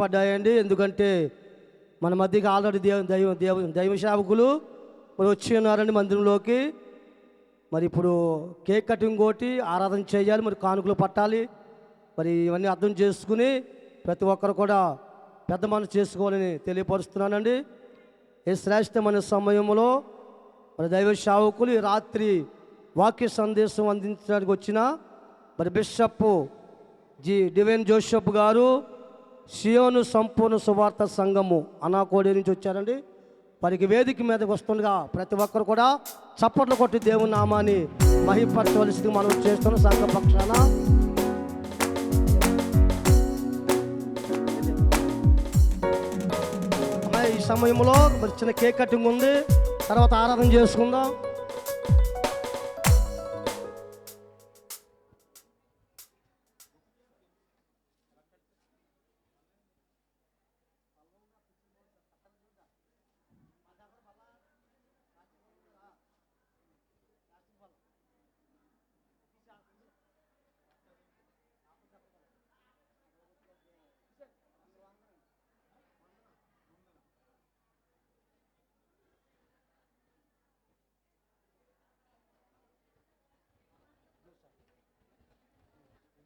పడ్డాయండి. ఎందుకంటే మన మధ్యకి ఆల్రెడీ దేవ దైవ దేవ దైవ సేవకులు మరి వచ్చి ఉన్నారండి మందిరంలోకి. మరి ఇప్పుడు కేక్ కటింగ్ కొట్టి ఆరాధన చేయాలి మరి కానుకలు పట్టాలి. మరి ఇవన్నీ అర్థం చేసుకుని ప్రతి ఒక్కరు కూడా పెద్ద మనసు చేసుకోవాలని తెలియపరుస్తున్నానండి. ఈ శ్రేష్టమైన సమయంలో మరి దైవ సేవకులు రాత్రి వాక్య సందేశం అందించడానికి వచ్చిన మరి బిషప్ జి డివైన్ జోషప్ గారు సియోను సంపూర్ణ సువార్త సంఘము అనాకోడి నుంచి వచ్చారండి. వారికి వేదిక మీదకి వస్తుండగా ప్రతి ఒక్కరు కూడా చప్పట్లు కొట్టి దేవుని నామాన్ని మహిపరచవలసింది మనం చేస్తున్న సంఘ పక్షాన. ఈ సమయంలో మరి చిన్న కేక్ కటింగ్ ఉంది. తర్వాత ఆరాధన చేసుకుందాం.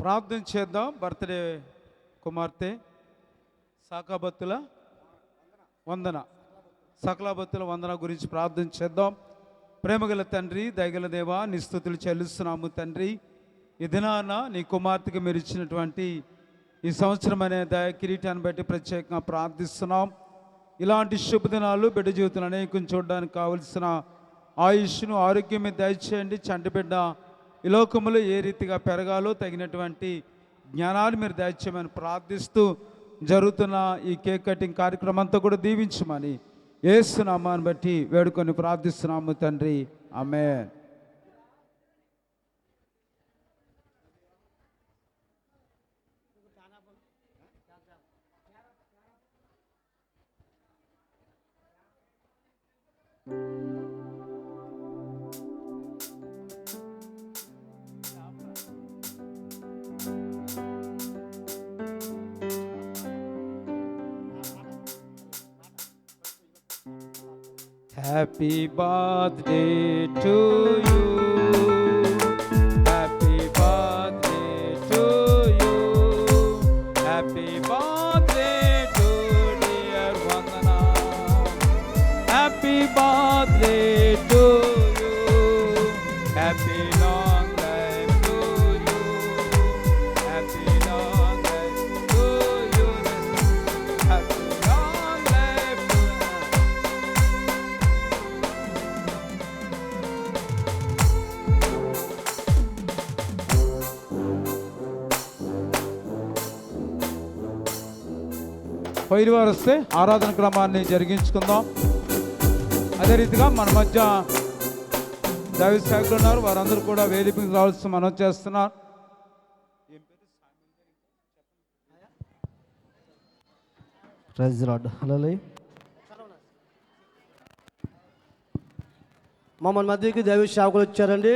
ప్రార్థన చేద్దాం. బర్త్డే కుమార్తె సాకాబత్తుల వందన. సకలాబత్తుల వందన గురించి ప్రార్థన చేద్దాం. ప్రేమగల తండ్రి దయగల దేవా నిస్థుతులు చెల్లిస్తున్నాము తండ్రి. ఈ దినాన నీ కుమార్తెకి మీరు ఇచ్చినటువంటి ఈ సంవత్సరం అనే దయ కిరీటాన్ని బట్టి ప్రత్యేకంగా ప్రార్థిస్తున్నాం. ఇలాంటి శుభదినాలు బిడ్డ జీవితంలో అనేకం చూడడానికి కావలసిన ఆయుష్ను ఆరోగ్యం మీద దయచేయండి. చంటిబిడ్డ ఈ లోకంలో ఏ రీతిగా పెరగాలో తగినటువంటి జ్ఞానాన్ని మీరు దయచేయమని ప్రార్థిస్తూ జరుగుతున్న ఈ కేక్ కటింగ్ కార్యక్రమం అంతా కూడా దీవించమని ఏసునామాన్ని బట్టి వేడుకొని ప్రార్థిస్తున్నాము తండ్రి. ఆమె Happy birthday to you. Happy birthday to you. Happy birthday to dear Vandana. Happy birthday to you. Happy పైరు వారు వస్తే ఆరాధన క్రమాన్ని జరిగించుకుందాం. అదే రీతిగా మన మధ్య దైవ సేవకులు ఉన్నారు. వారందరూ కూడా వేదికకు రావాల్సి మనం చేస్తున్నారు. ప్రైజ్ హలో మమ్మల్ని మధ్యకి దైవ సేవకులు వచ్చారండి.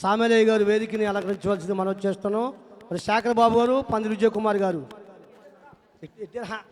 సామేలయ్య గారు వేదికని అలంకరించవలసింది మనం చేస్తున్నాం. మరి శేఖర్ బాబు గారు పంది విజయ్ కుమార్ గారు. এটা হ্যাঁ